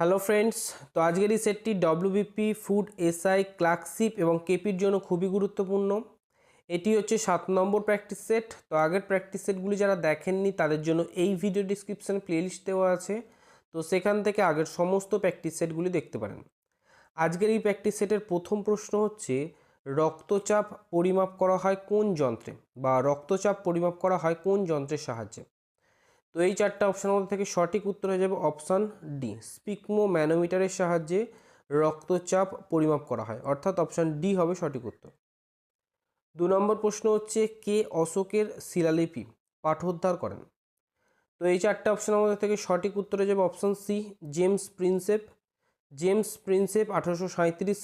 Hello friends তো আজকের এই সেটটি ডব্লিউবিপি ফুড এসআই ক্লার্কশিপ এবং কেপির জন্য খুবই গুরুত্বপূর্ণ। এটি হচ্ছে সাত নম্বর প্র্যাকটিস সেট তো আগের প্র্যাকটিস সেটগুলি যারা দেখেননি, তাদের জন্য এই ভিডিও ডিসক্রিপশানে প্লেলিস্ট দেওয়া আছে। তো সেখান থেকে আগের সমস্ত প্র্যাকটিস সেটগুলি দেখতে পারেন। আজকের এই প্র্যাকটিস সেটের প্রথম প্রশ্ন হচ্ছে, রক্তচাপ পরিমাপ করা হয় কোন যন্ত্রে? বা রক্তচাপ পরিমাপ করা হয় কোন যন্ত্রের সাহায্যে? তো এই চারটা অপশানের মধ্যে থেকে সঠিক উত্তর হয়ে যাবে অপশান ডি স্পিকমো ম্যানোমিটারের সাহায্যে রক্তচাপ পরিমাপ করা হয়। অর্থাৎ অপশান ডি হবে সঠিক উত্তর। দু নম্বর প্রশ্ন হচ্ছে, কে অশোকের শিলালিপি পাঠোদ্ধার করেন? তো এই চারটা অপশানের মধ্যে থেকে সঠিক উত্তর যাবে option C James Prinsep. James Prinsep আঠারোশো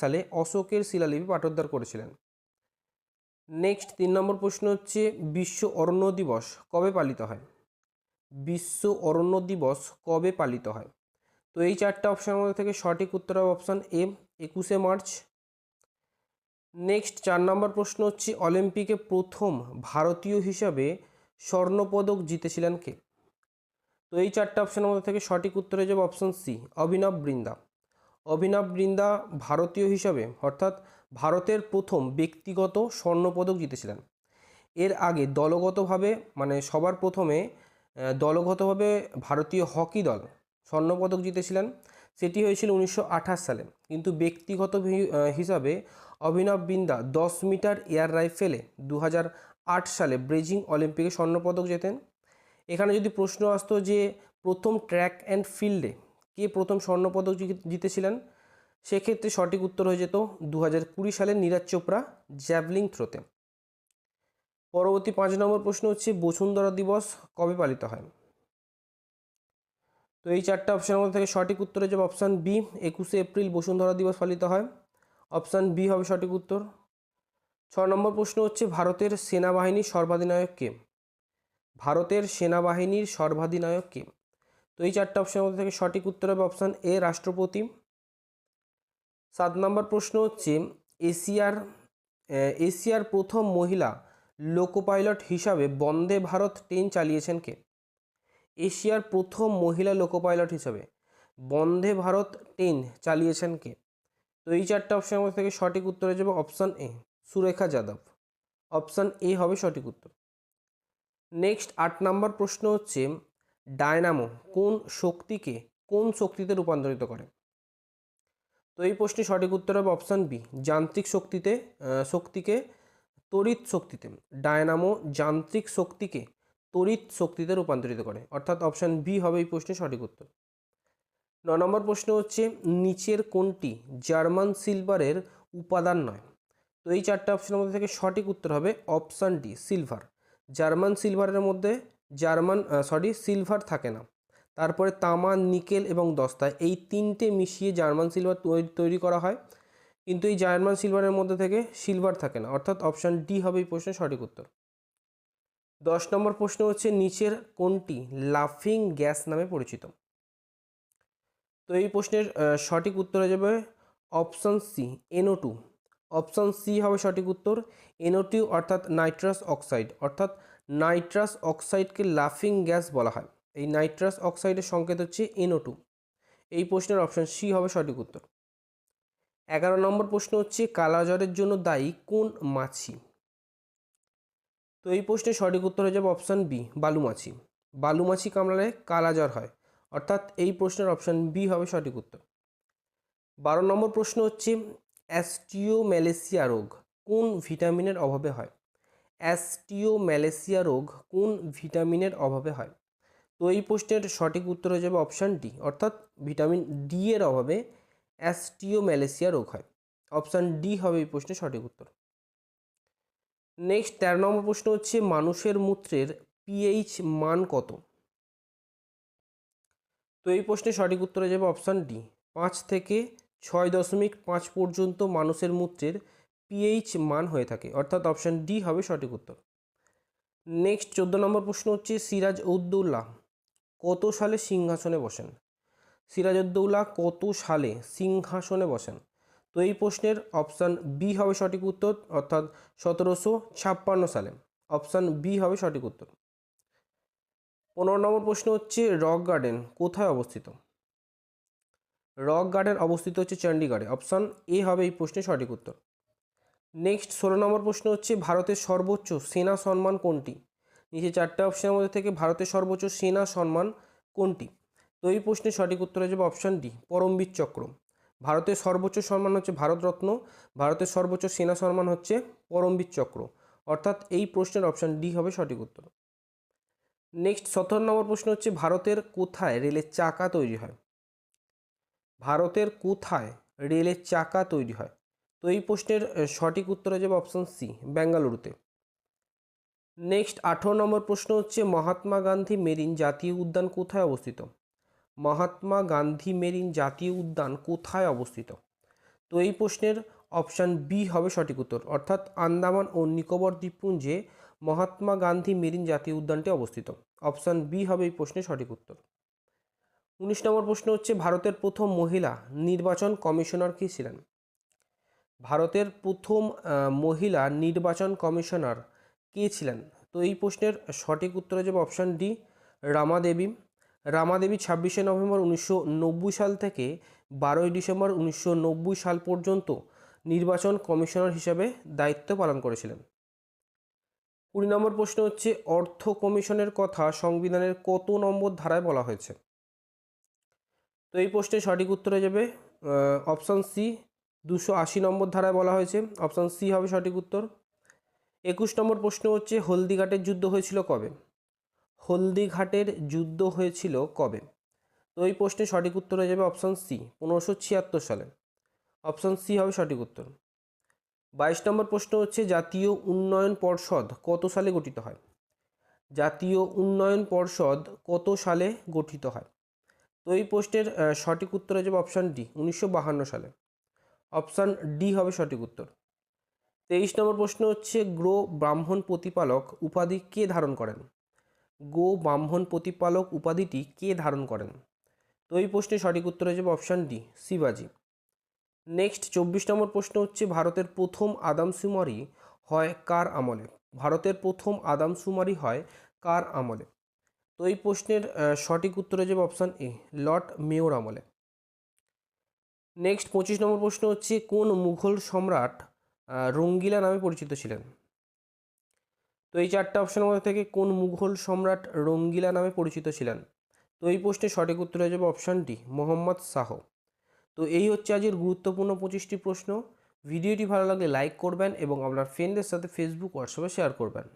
সালে অশোকের শিলালিপি পাঠোদ্ধার করেছিলেন। নেক্সট তিন নম্বর প্রশ্ন হচ্ছে, বিশ্ব অরণ্য দিবস কবে পালিত হয়? বিশ্ব অরণ্য দিবস কবে পালিত হয়? তো এই চারটা অপশানের মধ্যে থেকে সঠিক উত্তর হবে অপশান এ একুশে মার্চ। নেক্সট চার নম্বর প্রশ্ন হচ্ছে অলিম্পিকে প্রথম ভারতীয় হিসাবে স্বর্ণপদক জিতেছিলেন কে? তো এই চারটা অপশানের মধ্যে থেকে সঠিক উত্তর হয়ে যাবে অপশান সি অভিনব বৃন্দা। অভিনব বৃন্দা ভারতীয় হিসাবে, অর্থাৎ ভারতের প্রথম ব্যক্তিগত স্বর্ণপদক জিতেছিলেন। এর আগে দলগতভাবে মানে সবার প্রথমে দলগতভাবে ভারতীয় হকি দল স্বর্ণপদক জিতেছিলেন। সেটি হয়েছিল উনিশশো আঠাশ সালে। কিন্তু ব্যক্তিগত হিসাবে অভিনব বিন্দা দশ মিটার এয়ার রাইফেলে দু সালে ব্রেজিং অলিম্পিকে স্বর্ণপদক জেতেন। এখানে যদি প্রশ্ন আসতো যে প্রথম ট্র্যাক অ্যান্ড ফিল্ডে কে প্রথম স্বর্ণপদক জিতেছিলেন, সেক্ষেত্রে সঠিক উত্তর হয়ে যেত দু হাজার কুড়ি সালে নীরাজ চোপড়া জ্যাভলিং থ্রোতে। পরবর্তী পাঁচ নম্বর প্রশ্ন হচ্ছে, বসুন্ধরা দিবস কবে পালিত হয়? তো এই চারটা অপশানের মধ্যে থেকে সঠিক উত্তর যাবে অপশান বি একুশে এপ্রিল বসুন্ধরা দিবস পালিত হয়। অপশান বি হবে সঠিক উত্তর। ছ নম্বর প্রশ্ন হচ্ছে, ভারতের সেনাবাহিনীর সর্বাধিনায়ক কে? ভারতের সেনাবাহিনীর সর্বাধিনায়ক কে? তো এই চারটা অপশানের মধ্যে থেকে সঠিক উত্তর হবে অপশান এ রাষ্ট্রপতি। সাত নম্বর প্রশ্ন হচ্ছে, এশিয়ার এশিয়ার প্রথম মহিলা লোকো পাইলট হিসাবে বন্দে ভারত ট্রেন চালিয়েছেন কে? এশিয়ার প্রথম মহিলা লোকো পাইলট হিসাবে বন্দে ভারত ট্রেন চালিয়েছেন কে? তো এই চারটা অপশানের মধ্যে থেকে সঠিক উত্তর হয়ে যাবে option A Surekha Yadav. Option A হবে সঠিক উত্তর। নেক্সট আট নম্বর প্রশ্ন হচ্ছে, ডায়নামো কোন শক্তিকে কোন শক্তিতে রূপান্তরিত করে? তো এই প্রশ্নের সঠিক উত্তর হবে অপশান বি যান্ত্রিক শক্তিতে শক্তিকে তড়িৎ শক্তিতে, ডায়নামো যান্ত্রিক শক্তিকে তড়িৎ শক্তিতে রূপান্তরিত করে। অর্থাৎ অপশান বি হবে এই প্রশ্নের সঠিক উত্তর। ন নম্বর প্রশ্ন হচ্ছে, নিচের কোনটি জার্মান সিলভারের উপাদান নয়? তো এই চারটা অপশানের মধ্যে থেকে সঠিক উত্তর হবে অপশান ডি সিলভার জার্মান সিলভারের মধ্যে জার্মান সরি সিলভার থাকে না। তারপরে তামা, নিকেল এবং দস্তা, এই তিনটে মিশিয়ে জার্মান সিলভার তৈরি- করা হয়। কিন্তু এই জার্মান সিলভারের মধ্যে থেকে সিলভার থাকে না। অর্থাৎ অপশান ডি হবে এই প্রশ্নের সঠিক উত্তর। দশ নম্বর প্রশ্ন হচ্ছে, নিচের কোনটি লাফিং গ্যাস নামে পরিচিত? তো এই প্রশ্নের সঠিক উত্তর হয়ে যাবে option C NO two option C হবে সঠিক উত্তর এনও টু অর্থাৎ নাইট্রাস অক্সাইড অর্থাৎ নাইট্রাস অক্সাইডকে লাফিং গ্যাস বলা হয়। এই নাইট্রাস অক্সাইডের সংকেত হচ্ছে এনও টু এই প্রশ্নের অপশান সি হবে সঠিক উত্তর। এগারো নম্বর প্রশ্ন হচ্ছে, কালাজ্বরের জন্য দায়ী কোন মাছি? তো এই প্রশ্নের সঠিক উত্তর হয়ে যাবে অপশান বি বালুমাছি। বালুমাছি কামড়ালে কালাজ্বর হয়। অর্থাৎ এই প্রশ্নের অপশান বি হবে সঠিক উত্তর। বারো নম্বর প্রশ্ন হচ্ছে, অ্যাস্টিওম্যালেসিয়া রোগ কোন ভিটামিনের অভাবে হয়? অ্যাস্টিওম্যালেসিয়া রোগ কোন ভিটামিনের অভাবে হয়? তো এই প্রশ্নের সঠিক উত্তর হয়ে যাবে অপশান ডি অর্থাৎ ভিটামিন ডি এর অভাবে অ্যাস্টিওম্যালেসিয়া রোগ হয়। অপশান ডি হবে এই প্রশ্নের সঠিক উত্তর। নেক্সট, তেরো নম্বর প্রশ্ন হচ্ছে, মানুষের মূত্রের পিএইচ মান কত? তো এই প্রশ্নের সঠিক উত্তর যাবে অপশান ডি। পাঁচ থেকে ছয় দশমিক পাঁচ পর্যন্ত মানুষের মূত্রের পিএইচ মান হয়ে থাকে। অর্থাৎ অপশান ডি হবে সঠিক উত্তর। নেক্সট, চোদ্দ নম্বর প্রশ্ন হচ্ছে, সিরাজ উদ্দৌলা কত সালে সিংহাসনে বসেন? সিরাজউদ্দৌলা কত সালে সিংহাসনে বসেন? তো এই প্রশ্নের অপশান বি হবে সঠিক উত্তর, অর্থাৎ সতেরোশো ছাপ্পান্ন সালে। অপশান বি হবে সঠিক উত্তর। পনেরো নম্বর প্রশ্ন হচ্ছে রক গার্ডেন কোথায় অবস্থিত? রক গার্ডেন অবস্থিত হচ্ছে চণ্ডীগড়ে। অপশান এ হবে এই প্রশ্নের সঠিক উত্তর। নেক্সট, ষোলো নম্বর প্রশ্ন হচ্ছে ভারতের সর্বোচ্চ সেনা সম্মান কোনটি? নিচে চারটে অপশনের মধ্যে থেকে ভারতের সর্বোচ্চ সেনা সম্মান কোনটি? তো এই প্রশ্নের সঠিক উত্তর হয়ে যাবে অপশান ডি পরমবীর চক্র। ভারতের সর্বোচ্চ সম্মান হচ্ছে ভারতরত্ন, ভারতের সর্বোচ্চ সেনা সম্মান হচ্ছে পরমবীর চক্র। অর্থাৎ এই প্রশ্নের অপশান ডি হবে সঠিক উত্তর। নেক্সট সতেরো নম্বর প্রশ্ন হচ্ছে, ভারতের কোথায় রেলের চাকা তৈরি হয়? ভারতের কোথায় রেলের চাকা তৈরি হয়? তো এই প্রশ্নের সঠিক উত্তর হয়ে যাবে অপশান সি বেঙ্গালুরুতে। নেক্সট আঠেরো নম্বর প্রশ্ন হচ্ছে, মহাত্মা গান্ধী মেরিন জাতীয় উদ্যান কোথায় অবস্থিত? মহাত্মা গান্ধী মেরিন জাতীয় উদ্যান কোথায় অবস্থিত? তো এই প্রশ্নের অপশান বি হবে সঠিক উত্তর, অর্থাৎ আন্দামান ও নিকোবর দ্বীপপুঞ্জে মহাত্মা গান্ধী মেরিন জাতীয় উদ্যানটি অবস্থিত। অপশান বি হবে এই প্রশ্নের সঠিক উত্তর। উনিশ নম্বর প্রশ্ন হচ্ছে, ভারতের প্রথম মহিলা নির্বাচন কমিশনার কে ছিলেন? ভারতের প্রথম মহিলা নির্বাচন কমিশনার কে ছিলেন? তো এই প্রশ্নের সঠিক উত্তর যাবে অপশান ডি রামাদেবী রামাদেবী ছাব্বিশে নভেম্বর উনিশশো নব্বই সাল থেকে বারোই ডিসেম্বর উনিশশো নব্বই সাল পর্যন্ত নির্বাচন কমিশনার হিসাবে দায়িত্ব পালন করেছিলেন। কুড়ি নম্বর প্রশ্ন হচ্ছে, অর্থ কমিশনের কথা সংবিধানের কত নম্বর ধারায় বলা হয়েছে? তো এই প্রশ্নের সঠিক উত্তর যাবে অপশান সি, দুশো আশি নম্বর ধারায় বলা হয়েছে। অপশান সি হবে সঠিক উত্তর। একুশ নম্বর প্রশ্ন হচ্ছে, হলদিঘাটের যুদ্ধ হয়েছিল কবে? হলদিঘাটের যুদ্ধ হয়েছিল কবে? তো এই প্রশ্নের সঠিক উত্তর হয়ে যাবে অপশান সি পনেরোশো ছিয়াত্তর সালে। অপশান সি হবে সঠিক উত্তর। বাইশ নম্বর প্রশ্ন হচ্ছে, জাতীয় উন্নয়ন পর্ষদ কত সালে গঠিত হয়? জাতীয় উন্নয়ন পর্ষদ কত সালে গঠিত হয়? তো এই প্রশ্নের সঠিক উত্তর হয়ে যাবে অপশান ডি উনিশশো সালে। অপশান ডি হবে সঠিক উত্তর। তেইশ নম্বর প্রশ্ন হচ্ছে, গ্রো ব্রাহ্মণ প্রতিপালক উপাধি কে ধারণ করেন? গো ব্রাহ্মণ প্রতিপালক উপাধিটি কে ধারণ করেন? তো এই প্রশ্নের সঠিক উত্তর হয়ে অপশান ডি শিবাজি। নেক্সট চব্বিশ নম্বর প্রশ্ন হচ্ছে, ভারতের প্রথম আদমশুমারি হয় কার আমলে? ভারতের প্রথম আদমশুমারি হয় কার আমলে? তো এই প্রশ্নের সঠিক উত্তর হয়ে অপশান এ লর্ড মেয়র আমলে। নেক্সট পঁচিশ নম্বর প্রশ্ন হচ্ছে, কোন মুঘল সম্রাট রঙ্গিলা নামে পরিচিত ছিলেন? তো এই চারটে অপশনের মধ্যে থেকে কোন মুঘল সম্রাট রঙ্গিলা নামে পরিচিত ছিলেন? তো এই প্রশ্নের সঠিক উত্তর হয়ে যাবে অপশানটি মোহাম্মদ শাহ। তো এই হচ্ছে আজকের গুরুত্বপূর্ণ পঁচিশটি প্রশ্ন। ভিডিওটি ভালো লাগলে লাইক করবেন এবং আপনার ফ্রেন্ডের সাথে ফেসবুক হোয়াটসঅ্যাপে শেয়ার করবেন।